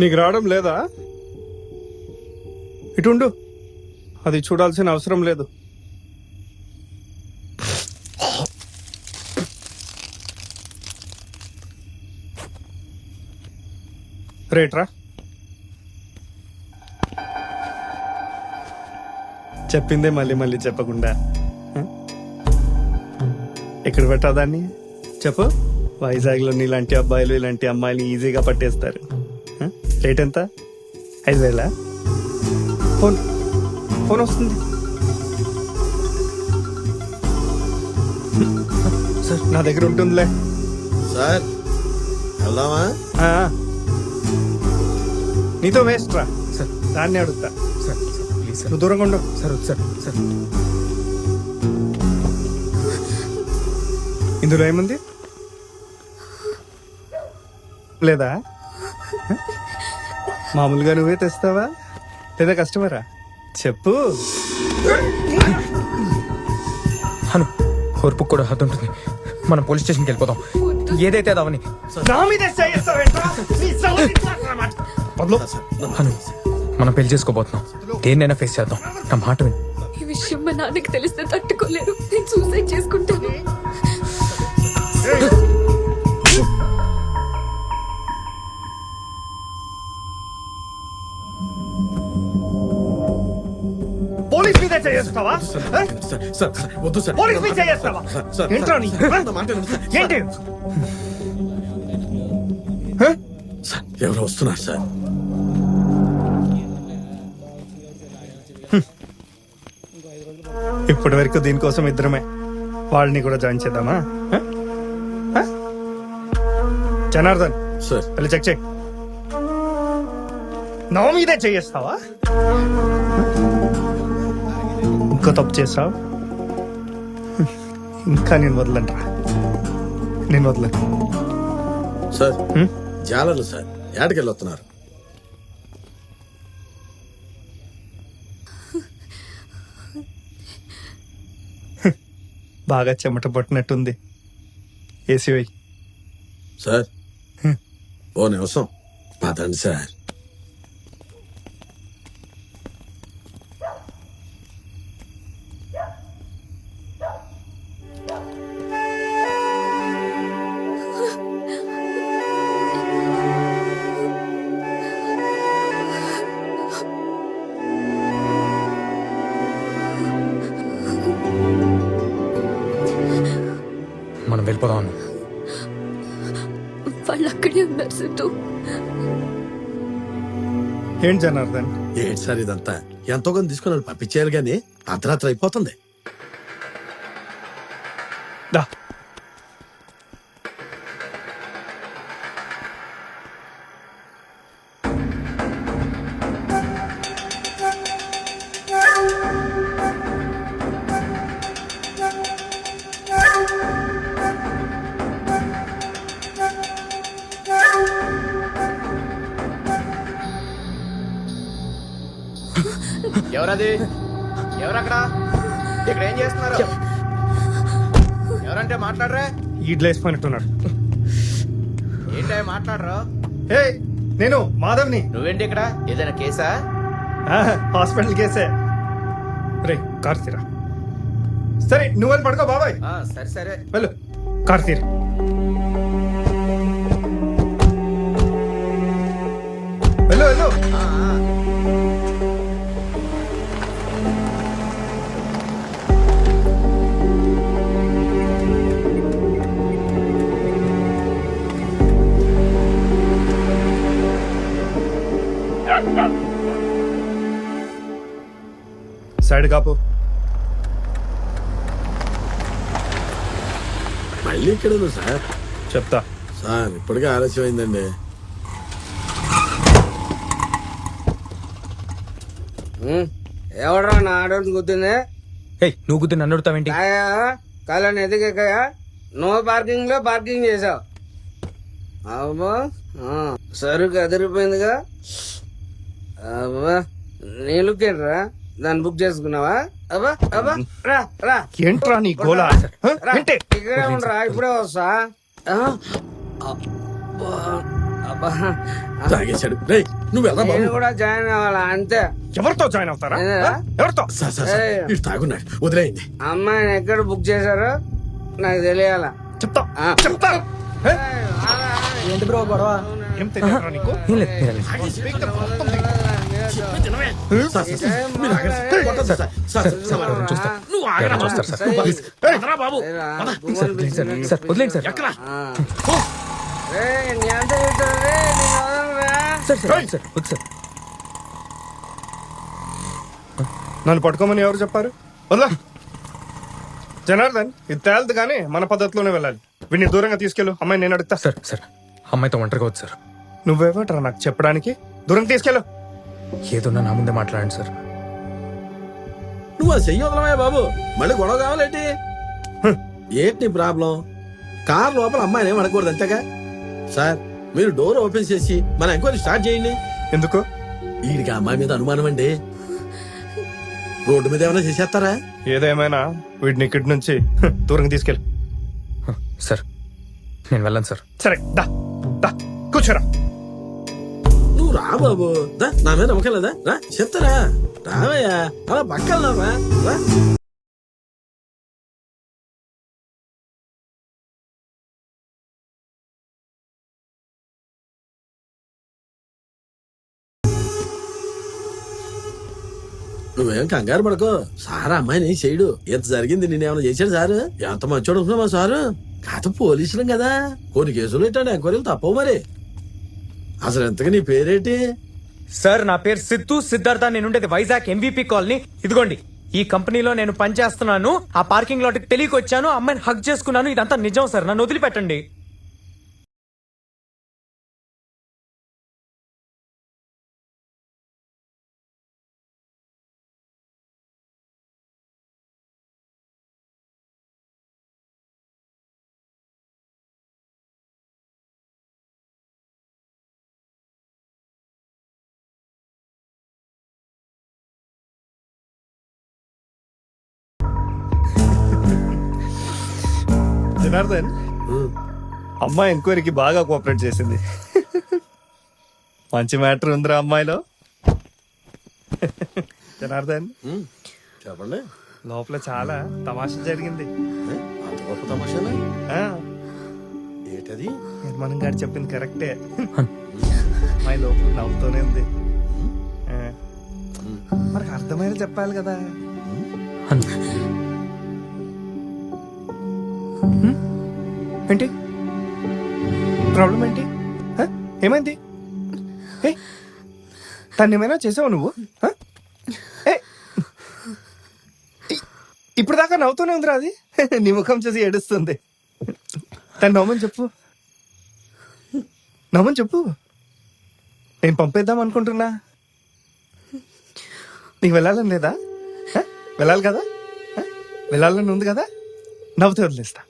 నీకు రావడం లేదా? ఇటుండు అది చూడాల్సిన అవసరం లేదు. రేట్రా చెప్పిందే మళ్ళీ మళ్ళీ చెప్పకుండా. ఎక్కడ పెట్టా దాన్ని? చెప్పు. వైజాగ్లో ఇలాంటి అబ్బాయిలు ఇలాంటి అమ్మాయిలు ఈజీగా పట్టేస్తారు? రేట్ ఎంత? ఐదు వేల? ఫోన్ ఫోన్ వస్తుంది. సార్ నా దగ్గర ఉంటుందిలే. సార్ వెళ్దామా. నీతో వేస్ట్ రా. సార్ దాన్ని అడుగుతా. Sir please sir. దూరంగా ఉండు. Sir sir sir. ఇందులో ఏముంది? లేదా? మామూలుగా నువ్వే తెస్తావా? లేదా కస్టమరా? చెప్పు. హను ఓర్పు కూడా హద్దు ఉంటుంది. మనం పోలీస్ స్టేషన్కి వెళ్ళిపోదాం. ఏదైతే అదవని నా మీద చేయిస్తావేంట్రా? నీ సౌండ్ ఇట్లా మాట. పబ్లో, హను మనం పెళ్ళి చేసుకోబోతున్నాం. దేన్నైనా ఫేస్ చేద్దాం. నా మాట విను. ఈ విషయం మా నాన్నకి తెలిస్తే తట్టుకోలేరు. నేను సూసైడ్ చేసుకుంటాను. పోలీస్ మీద సార్ వద్దు సార్. పోలీస్ మీద సార్, ఏంట్రా నీ. ఏంటి? హ? సార్ ఎవరో వస్తున్నారు సార్. ఇప్పటి వరకు దీనికోసం ఇద్దరమే. వాళ్ళని కూడా జాయిన్ చేద్దామా? హ? హ? జనార్దన్ సార్. వెళ్ళి చెక్ చేయి. నా మీదే చేయిస్తావా? ఇంకో తప్పు చేస్తావు ఇంకా నేను వదలంట్రా నేను వదలను. సార్? జాలర్లు సార్. ఏడకెళ్ళి వస్తున్నారు బాగా చెమట పట్టినట్టుంది. ఏసీ సార్ ఓ నిమిషం. పదండి సార్. సిద్ధు ఏంటి జనార్దన్? ఏంటి సార్ ఇదంతా? ఎంతో కొంత తీసుకుని వాళ్ళు పంపించేయాలి కానీ అర్ధరాత్రి అయిపోతుంది. దా. ఎవరది? ఎవరక్కడ? ఇక్కడ ఏం చేస్తున్నారు? ఎవరంటే మాట్లాడరే? ఈడ్లేసిపోయినట్టున్నాడు ఏంటో మాట్లాడరు? హే నేను మాధవ్ని. నువ్వేంటి ఇక్కడ? ఏదైనా కేసా? హాస్పిటల్ కేసే. రే కార్ తీరా. సరే నువ్వు పడుకో బాబాయ్. ఆ, సరే సరే. వెళ్ళు. కార్ తీరా. సైడ్ కాపు. మళ్ళీ ఇక్కడ ఉంది సార్? చెప్తా. సార్ ఇప్పటికే ఆలస్యం అయిందండి ఎవడరా నా ఆడోని గుద్దింది? ఏయ్ నువ్వు గుద్ది నన్ను అడుగుతావేంటి కాయా కాలని ఎదిగాయా నో పార్కింగ్లో పార్కింగ్ చేసావు అబ్బా ఆ, సరుకు అదిరిపోయిందిగా. అబ్బా నీళ్ళుకేట్రా దాన్ని బుక్ చేసుకున్నావా? అబ్బా అబ్బా రా రా. ఏంట్రా నీ గోల? రా ఏంటి? ఇక్కడే ఉండరా ఇప్పుడే వస్తా. ఆ, అబ్బా అబ్బా. తాగేశాడు. రే నువ్వు ఎలా నేను బాబు కూడా జాయిన్ అవ్వాలా అంతే. ఎవరితో జాయిన్ అవుతారా? ఏదా? ఆ? ఎవరితో? సార్ సార్ సార్ ఏయ్. ఇటు తాగున్నాడు వదిలేయండి. అమ్మాయిని ఎక్కడ బుక్ చేశారో నాకు తెలియాల? చెప్తా. ఆ. చెప్తా. ఏ? ఏంటి బ్రో గొడవ? ఏం తెలియదురా నీకు? ఏం లేదు మీరు వెళ్ళండి. సార్, సార్, సార్, నన్ను పట్టుకోమని ఎవరు చెప్పారు? వదలా. జనార్దన్ ఇది తేలదు కానీ మన పద్ధతిలోనే వెళ్ళాలి. వీడిని దూరంగా తీసుకెళ్ళు. అమ్మాయి నేను అడుగుతా. సార్ సార్ అమ్మాయితో ఒంటరిగా వద్దు సార్. నువ్వేవట్రా నాకు చెప్పడానికి? దూరం తీసుకెళ్ళు. ఏదన్నా నా ముందే మాట్లాడండి సార్. నువ్వు అది చెయ్యి వదలమయ్యా బాబు. మళ్ళీ గొడవ కావాలేంటి. ఏంటి నీ ప్రాబ్లం? కార్ లోపల అమ్మాయిని ఏం అడగకూడదు అంతేగా? సార్ మీరు డోర్ ఓపెన్ చేసి మన ఎంక్వైరీ స్టార్ట్ చేయండి. ఎందుకు? వీడికి ఆ అమ్మాయి మీద అనుమానం అండి. రోడ్డు మీద ఏమైనా చేసేస్తారా? ఏదేమైనా వీడిని ఇక్కడి నుంచి హ్, దూరంగా తీసుకెళ్ళు. సార్ నేను వెళ్ళను సార్. సరే దా దా కూర్చోరా. నువ్వు రా బాబు దా, నా మీద నమ్మకం లేదా? రా చెప్తారా? రావయ్యా అలా పక్కన రా నువ్వేం కంగారు పడకో. సార్ అమ్మాయిని చేయడు ఎంత జరిగింది నేనేమైనా చేశాడు సారు? ఎంత మంచోడు అనుకున్నావా సారు? కాదు పోలీసులం కదా. కొన్ని కేసులు ఇట్టాడు ఎంక్వైరీలు తప్పవు మరి. అసలు ఎంతగా నీ పేరేంటి? సార్ నా పేరు సిద్ధు సిద్ధార్థ. నేను ఉండేది వైజాగ్ ఎంవిపి కాలనీ. ఇదిగోండి ఈ కంపెనీలో నేను పనిచేస్తున్నాను. ఆ పార్కింగ్ లాట్ తెలియక వచ్చాను అమ్మాయిని హక్ చేసుకున్నాను. ఇదంతా నిజం సార్. నన్ను వదిలిపెట్టండి. జనార్దన్ అమ్మాయి ఎంక్వైరీకి బాగా కోఆపరేట్ చేసింది. మంచి మ్యాటర్ ఉందిరా అమ్మాయిలో. జనార్దన్ చెప్పండి. లోపల చాలా తమాషా జరిగింది. గొప్ప తమాషానా? ఏంటది? నిర్మాణం గారు చెప్పింది కరెక్టే. అమ్మాయి లోపల నవ్వుతూనే ఉంది. మనకు అర్థమైన చెప్పాలి కదా? ఏంటి? ప్రాబ్లం ఏంటి? ఏమైంది? ఏ? తను ఏమైనా చేసావు నువ్వు? ఏ, ఇప్పుడు దాకా నవ్వుతూనే ఉందిరా అది. నీ ముఖం చూసి ఏడుస్తుంది. తను నవ్వమని చెప్పు. నవ్వమని చెప్పు. నేను పంపేద్దాం అనుకుంటున్నా. నీకు వెళ్ళాలని లేదా? వెళ్ళాలి కదా? వెళ్ళాలని ఉంది కదా? నవ్వుతే వదిలేస్తా?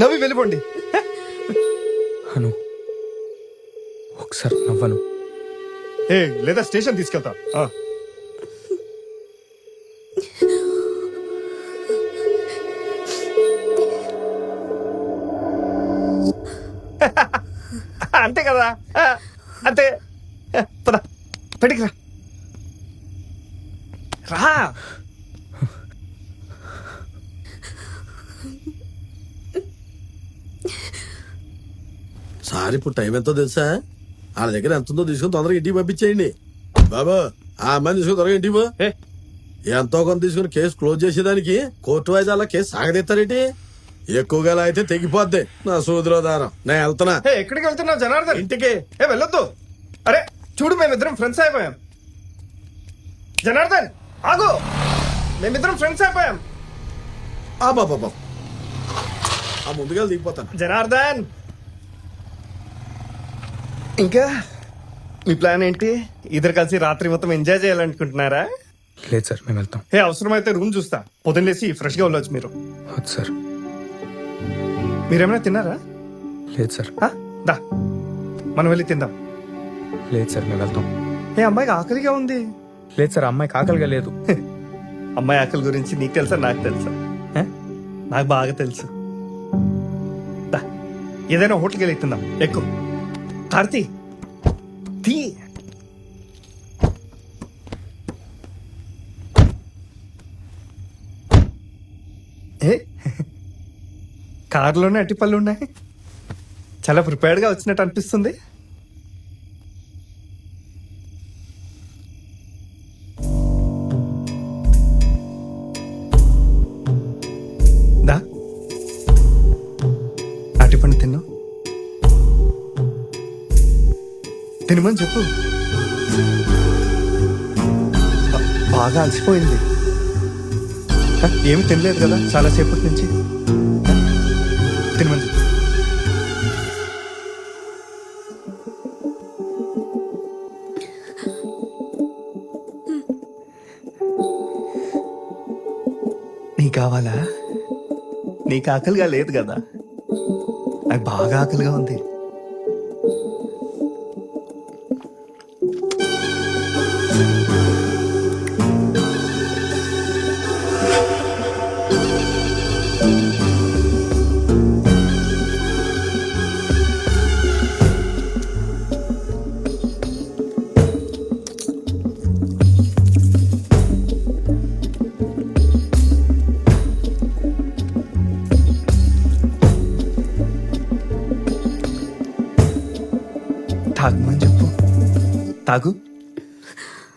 నవ్వి వెళ్ళిపోండి? అను ఒకసారి నవ్వను ఏ లేదా స్టేషన్ తీసుకెళ్తా సార్ ఇప్పుడు టైం ఎంతో తెలుసా? వాళ్ళ దగ్గర ఎంత ఉందో తీసుకుని తొందరగా ఇంటికి పంపించేయండి. బాబా ఆ అమ్మాయిని తీసుకుని త్వరగా ఇంటికి పో. ఎంతో కొంత తీసుకుని కేసు క్లోజ్ చేసేదానికి కోర్టు వాయిదాల కేసు సాగదీస్తారేంటి? ఎక్కువగా అయితే తెగిపోద్ది. నా సూదిలో దారం. నేను వెళ్తున్నా. ఎక్కడికి వెళ్తున్నావు జనార్దన్? ఇంటికి. ఏ వెళ్ళొద్దు. అరే చూడు మేమిద్దరం ఫ్రెండ్స్ అయిపోయాం. జనార్దన్ ఆగు. మేమిద్దరం ఫ్రెండ్స్ అయిపోయాం. ఆ బాబా ఆ ముందుగా దిగిపోతాను. జనార్దన్! ఇంకా మీ ప్లాన్ ఏంటి? ఇద్దరు కలిసి రాత్రి మొత్తం ఎంజాయ్ చేయాలనుకుంటున్నారా? లేదు సార్ మేము వెళ్తాం. ఏ అవసరమైతే రూమ్ చూస్తా. పొద్దున్నేసి ఫ్రెష్గా వెళ్ళొచ్చు మీరు. వద్దు సార్. మీరేమైనా తిన్నారా? లేదు సార్. ఆ? దా. మనం వెళ్ళి తిందాం. లేదు సార్ మేము వెళ్తాం. ఏ అమ్మాయికి ఆకలిగా ఉంది? లేదు సార్ అమ్మాయికి ఆకలిగా లేదు. అమ్మాయి ఆకలి గురించి నీకు తెలుసా? నాకు తెలుసా? ఏ? నాకు బాగా తెలుసు. ఏదైనా హోటల్కి వెళ్ళి తిందాం. ఎక్కువ కార్తీ. తీ. ఏ? కారులోనే అట్టిపళ్ళు ఉన్నాయి. చాలా ప్రిపేర్డ్గా వచ్చినట్టు అనిపిస్తుంది. తినమని చెప్పు. బాగా అలసిపోయింది. ఏమి తినలేదు కదా చాలాసేపటి నుంచి. తినమని చెప్పు. నీకు కావాలా? నీకు ఆకలిగా లేదు కదా? నాకు బాగా ఆకలిగా ఉంది.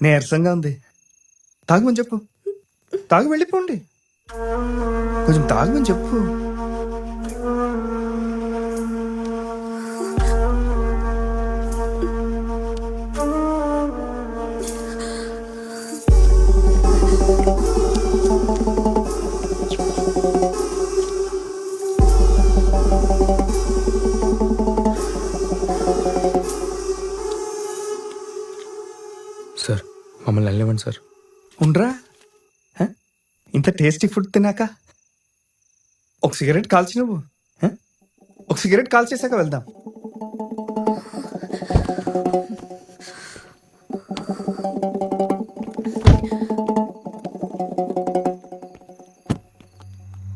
నీరసంగా ఉంది. తాగమని చెప్పు. తాగి వెళ్ళిపోండి. కొంచెం తాగమని చెప్పు. మమ్మల్ని వెళ్ళనివ్వండి సార్. ఉండరా? ఇంత టేస్టీ ఫుడ్ తినాక ఒక సిగరెట్ కాల్చి నువ్వు ఒక సిగరెట్ కాల్ చేశాక వెళ్దాం.